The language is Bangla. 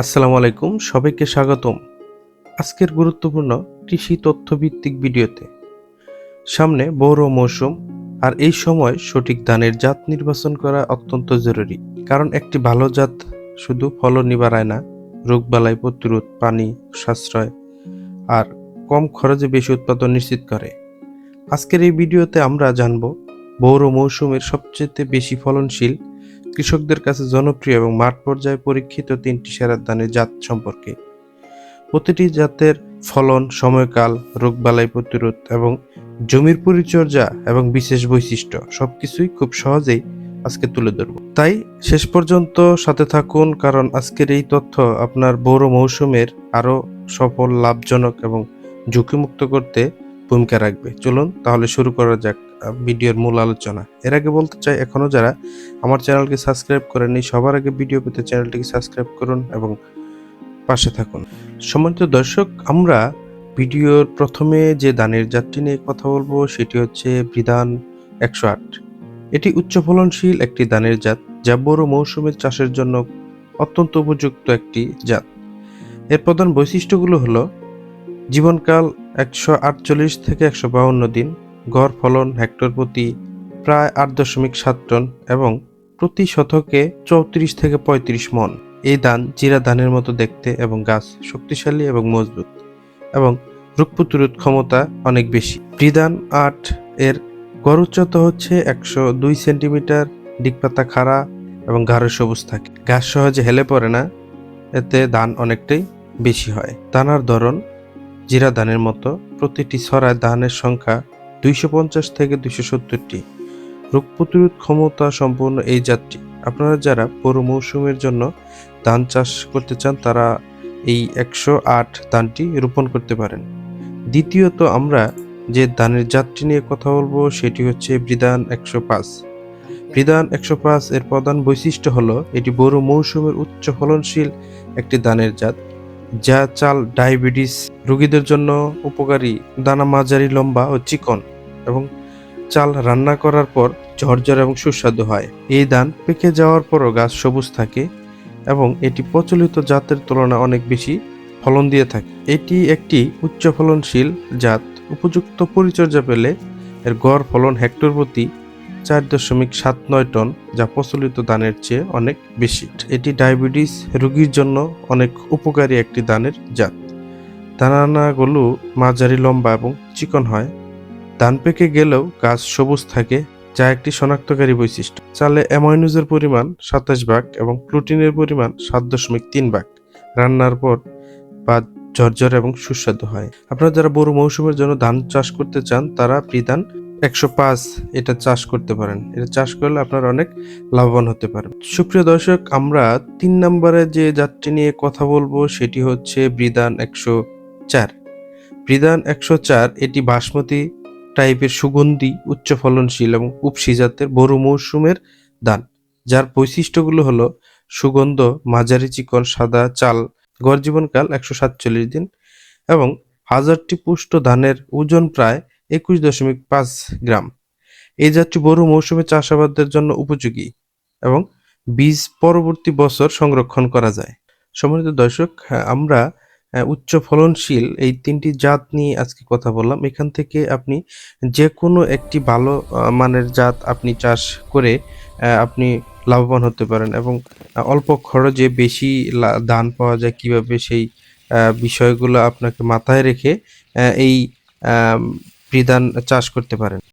আসসালামু আলাইকুম, সবাইকে স্বাগতম। আজকের গুরুত্বপূর্ণ কৃষি তথ্যভিত্তিক ভিডিওতে। সামনে বড় মৌসুম আর এই সময় সঠিক ধানের জাত নির্বাচন করা অত্যন্ত জরুরি, কারণ একটি ভালো জাত শুধু ফলনই বাড়ায় না রোগবালাই প্রতিরোধ, পানি সাশ্রয় আর কম খরচে বেশি উৎপাদন নিশ্চিত করে। আজকের এই ভিডিওতে আমরা জানব বৌর মৌসুমের সবচেয়ে বেশি ফলনশীল কৃষকদের কাছে জনপ্রিয় এবং মাঠ পর্যায়ে পরীক্ষিত তিনটি সেরা ধানের জাত সম্পর্কে। প্রতিটি জাতের ফলন, সময়কাল রোগবালাই প্রতিরোধ এবং জমির পরিচর্যা এবং বিশেষ বৈশিষ্ট্য সবকিছুই খুব সহজেই আজকে তুলে ধরব। তাই শেষ পর্যন্ত সাথে থাকুন কারণ আজকের এই তথ্য আপনার বড় মৌসুমের আরও সফল, লাভজনক এবং ঝুঁকিমুক্ত করতে ভূমিকা রাখবে। চলুন তাহলে শুরু করা যাক। ভিডিওর মূল আলোচনা। এর আগে বলতে চাই এখনও যারা আমার চ্যানেলকে সাবস্ক্রাইব করেননি, সবার আগে ভিডিও পেতে চ্যানেলটিকে সাবস্ক্রাইব করুন এবং পাশে থাকুন। সম্মানিত দর্শক, আমরা ভিডিওর প্রথমে যে দানের জাতটি নিয়ে কথা বলব, সেটি হচ্ছে বিধান একশো আট। এটি উচ্চ ফলনশীল একটি দানের জাত, যা বড় মৌসুমের চাষের জন্য অত্যন্ত উপযুক্ত একটি জাত। এর প্রধান বৈশিষ্ট্যগুলো হলো, জীবনকাল একশো আটচল্লিশ থেকে একশো বাউন্ন দিন গড় ফলন হেক্টর প্রতি প্রায় আট দশমিক সাত টন এবং প্রতি শতকে চৌত্রিশ থেকে পঁয়ত্রিশ মন। এই ধান জিরা ধানের মতো দেখতে এবং গাছ শক্তিশালী এবং মজবুত এবং রোগ প্রতিরোধ ক্ষমতা অনেক বেশি। প্রিদান আট এর গড় উচ্চতা হচ্ছে একশো দুই সেন্টিমিটার দিকপাতা খাড়া এবং গাঢ় সবুজ থাকে। গাছ সহজে হেলে পড়ে না, এতে ধান অনেকটাই বেশি হয়। দানার ধরন জিরা ধানের মতো, প্রতিটি ছড়ায় ধানের সংখ্যা দুইশো পঞ্চাশ থেকে দুইশো সত্তরটি রোগ প্রতিরোধ ক্ষমতা সম্পন্ন এই জাতটি। আপনারা যারা পুরো মৌসুমের জন্য ধান চাষ করতে চান, তারা এই একশো আট ধানটি রোপণ করতে পারেন। দ্বিতীয়ত আমরা যে ধানের জাতটি নিয়ে কথা বলব, সেটি হচ্ছে বৃদান একশো পাঁচ। বৃদান একশো পাঁচ এর প্রধান বৈশিষ্ট্য হলো, এটি বড় মৌসুমের উচ্চ ফলনশীল একটি ধানের জাত, যা চাল ডায়াবেটিস রোগীদের জন্য উপকারী, দানা মাঝারি লম্বা ও চিকন। এবং চাল রান্না করার পর ঝরঝর এবং সুস্বাদু হয়। এই ধান পেকে যাওয়ার পরও গাছ সবুজ থাকে এবং এটি প্রচলিত জাতের তুলনায় অনেক বেশি ফলন দিয়ে থাকে। এটি একটি উচ্চ ফলনশীল জাত। উপযুক্ত পরিচর্যা পেলে এর গড় ফলন হেক্টর প্রতি চার দশমিক সাত নয় টন, যা প্রচলিত ধানের চেয়ে অনেক বেশি। এটি ডায়াবেটিস রোগীর জন্য অনেক উপকারী একটি ধানের জাত। দানাগুলো মাঝারি লম্বা এবং চিকন হয়। ধান পেকে গেলেও গাছ সবুজ থাকে, যা একটি শনাক্তকারী বৈশিষ্ট্য। চালে অ্যামাইনোজের পরিমাণ সাতাশ ভাগ এবং প্রোটিনের পরিমাণ সাত দশমিক তিন ভাগ। রান্নার পর বা ঝরঝর এবং সুস্বাদু হয়। আপনারা যারা বড় মৌসুমের জন্য ধান চাষ করতে চান, তারা প্রিধান একশো পাঁচ এটা চাষ করতে পারেন। এটা চাষ করলে আপনারা অনেক লাভবান হতে পারেন সুপ্রিয় দর্শক, আমরা তিন নম্বরে যে জাতটি নিয়ে কথা বলব, সেটি হচ্ছে বৃদান একশো চার। বৃদান একশো চার, এটি বাসমতি টাইপের সুগন্ধি উচ্চ ফলনশীল এবং উপসি জাতের বড় মৌসুমের ধান যার বৈশিষ্ট্যগুলো হলো সুগন্ধ মাঝারি চিকন সাদা চাল গড় জীবনকাল একশো সাতচল্লিশ দিন এবং হাজারটি পুষ্ট ধানের ওজন প্রায় একুশ দশমিক পাঁচ গ্রাম। এই জাতটি বড় মৌসুমে চাষাবাদের জন্য উপযোগী এবং বীজ পরবর্তী বছর সংরক্ষণ করা যায়। সম্মানিত দর্শক হ্যাঁ, আমরা উচ্চ ফলনশীল এই তিনটি জাত নিয়ে আজকে কথা বললাম। এখান থেকে আপনি যে কোনো একটি ভালো মানের জাত আপনি চাষ করে আপনি লাভবান হতে পারেন এবং অল্প খরচে বেশি ধান পাওয়া যায় কীভাবে সেই বিষয়গুলো আপনাকে মাথায় রেখে এই বিধান চাষ করতে পারেন।